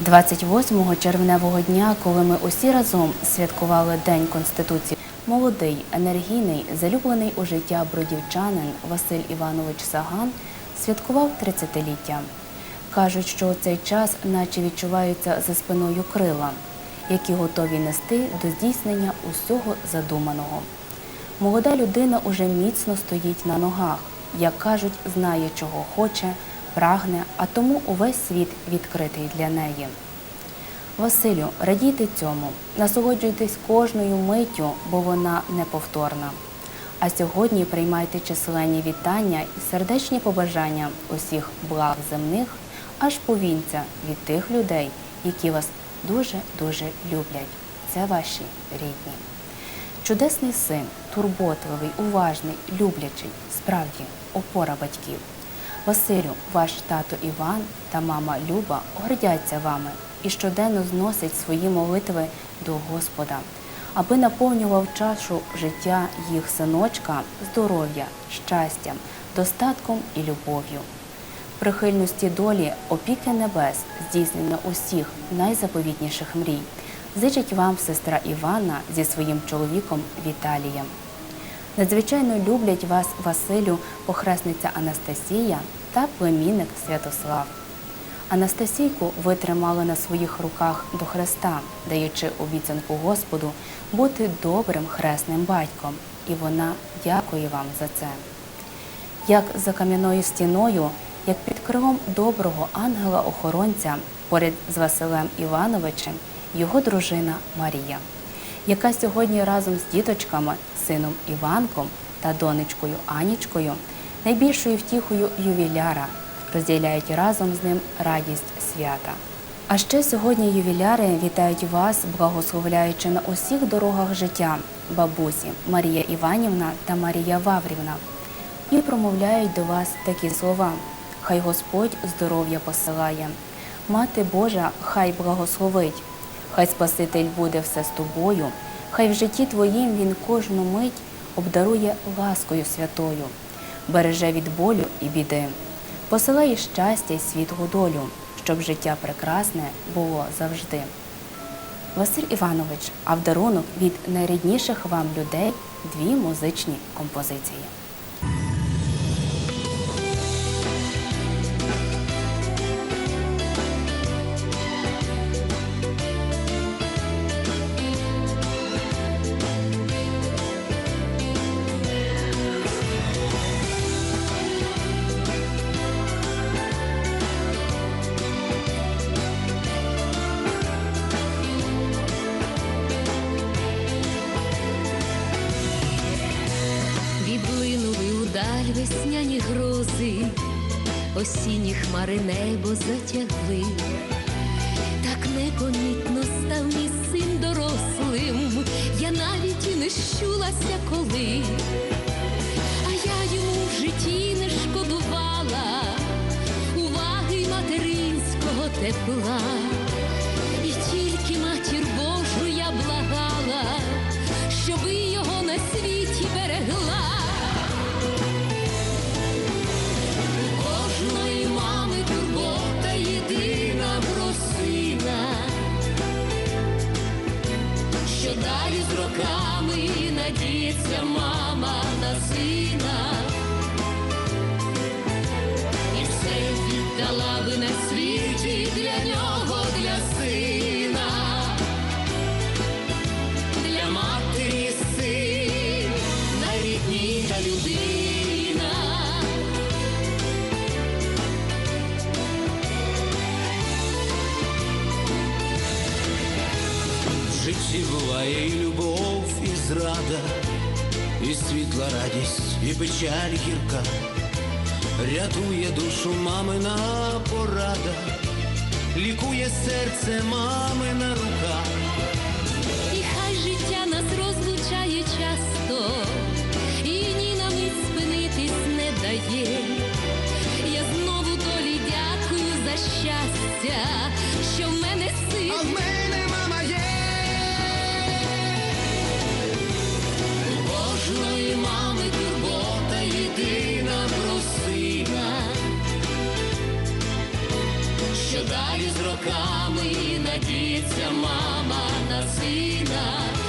28 червневого дня, коли ми усі разом святкували День Конституції, молодий, енергійний, залюблений у життя бродівчанин Василь Іванович Саган святкував 30-ліття. Кажуть, що у цей час наче відчуваються за спиною крила, які готові нести до здійснення усього задуманого. Молода людина уже міцно стоїть на ногах, як кажуть, знає, чого хоче, прагне, а тому увесь світ відкритий для неї. Василю, радійте цьому, насолоджуйтесь кожною миттю, бо вона неповторна. А сьогодні приймайте численні вітання і сердечні побажання усіх благ земних, аж повінця від тих людей, які вас дуже-дуже люблять. Це ваші рідні. Чудесний син, турботливий, уважний, люблячий, справді опора батьків. Василю, ваш тато Іван та мама Люба гордяться вами і щоденно зносять свої молитви до Господа, аби наповнював чашу життя їх синочка здоров'я, щастям, достатком і любов'ю. Прихильності долі, опіки небес, здійснення усіх найзаповітніших мрій. Зичить вам сестра Іванна зі своїм чоловіком Віталієм. Надзвичайно люблять вас Василю, похресниця Анастасія та племінник Святослав. Анастасійку ви тримали на своїх руках до Христа, даючи обіцянку Господу бути добрим хресним батьком, і вона дякує вам за це. Як за кам'яною стіною, як під крилом доброго ангела-охоронця поряд з Василем Івановичем, його дружина Марія, яка сьогодні разом з діточками, сином Іванком та донечкою Анічкою, найбільшою втіхою ювіляра, розділяють разом з ним радість свята. А ще сьогодні ювіляри вітають вас, благословляючи на усіх дорогах життя бабусі Марія Іванівна та Марія Ваврівна. І промовляють до вас такі слова: Хай Господь здоров'я посилає, Мати Божа, хай благословить, хай Спаситель буде все з тобою, хай в житті твоїм він кожну мить обдарує ласкою святою, береже від болю і біди, посилає щастя й світлу долю, щоб життя прекрасне було завжди. Василь Іванович, а в дарунок від найрідніших вам людей дві музичні композиції. Удаль весняні грози, осінні хмари небо затягли, так непомітно став мій син дорослим, я навіть і не щулася коли, а я йому в житті не шкодувала. Уваги материнського тепла, надіється мама на сина, і все віддала би на світі для нього, для сина. Для матері син, найрідніша людина. В житті буває і любов, і зрада, світла радість, і печаль гірка, рятує душу мамина порада, лікує серце мамина рука. І хай життя нас розлучає часто, і ні на мить спинитись не дає. Я знову долі дякую за щастя, роками надіється мама на сина.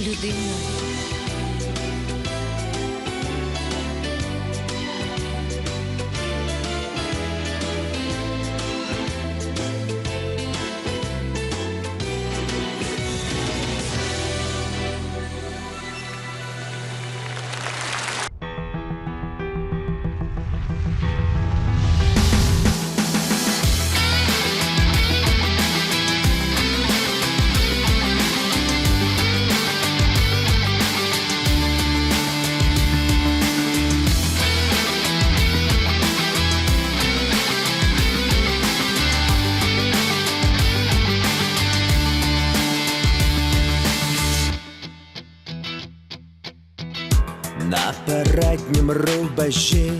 Найрідніша На переднім рубежі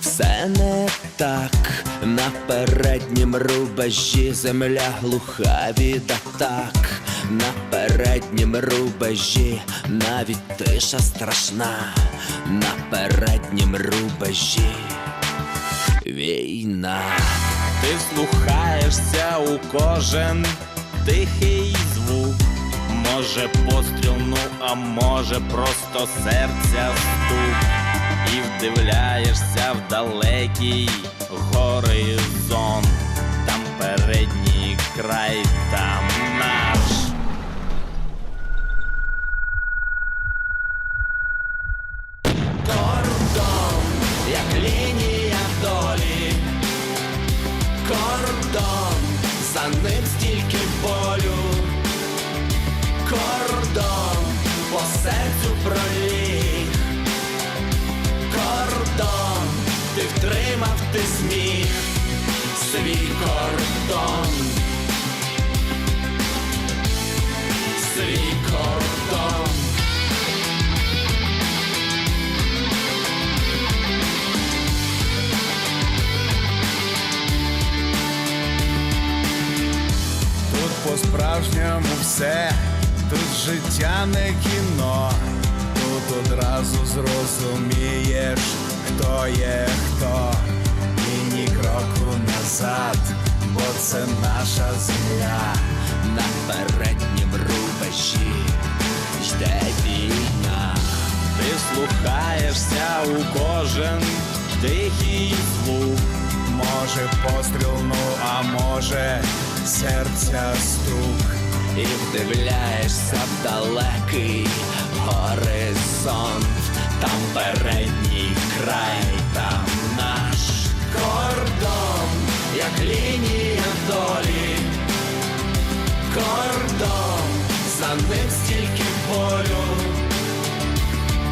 все не так, на переднім рубежі земля глуха від атак, на переднім рубежі навіть тиша страшна, на переднім рубежі війна. Ти вслухаєшся у кожен тихий звук. Може постріл, ну а може просто серця стук І вдивляєшся в далекий горизонт, там передній край, там наш. Кордон, як лінія долі, кордон, за ним стільки болю кордон по серцю проліг. Кордон, ти втримав ти сміх, свій кордон, свій кордон. Тут по-справжньому все, життя не кіно, тут одразу зрозумієш, хто є хто, і ні кроку назад, бо це наша земля. На переднім рубежі йде війна. Ти слухаєшся у кожен тихий звук. Може постріл, ну а може серця стук. І вдивляєшся в далекий горизонт, там передній край, там наш кордон, як лінія долі, кордон, за ним стільки болю,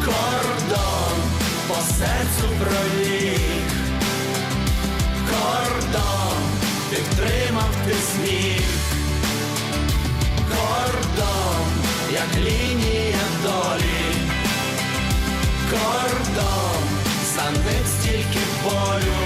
кордон, по серцю як лінія долі, кордон, за стільки болю,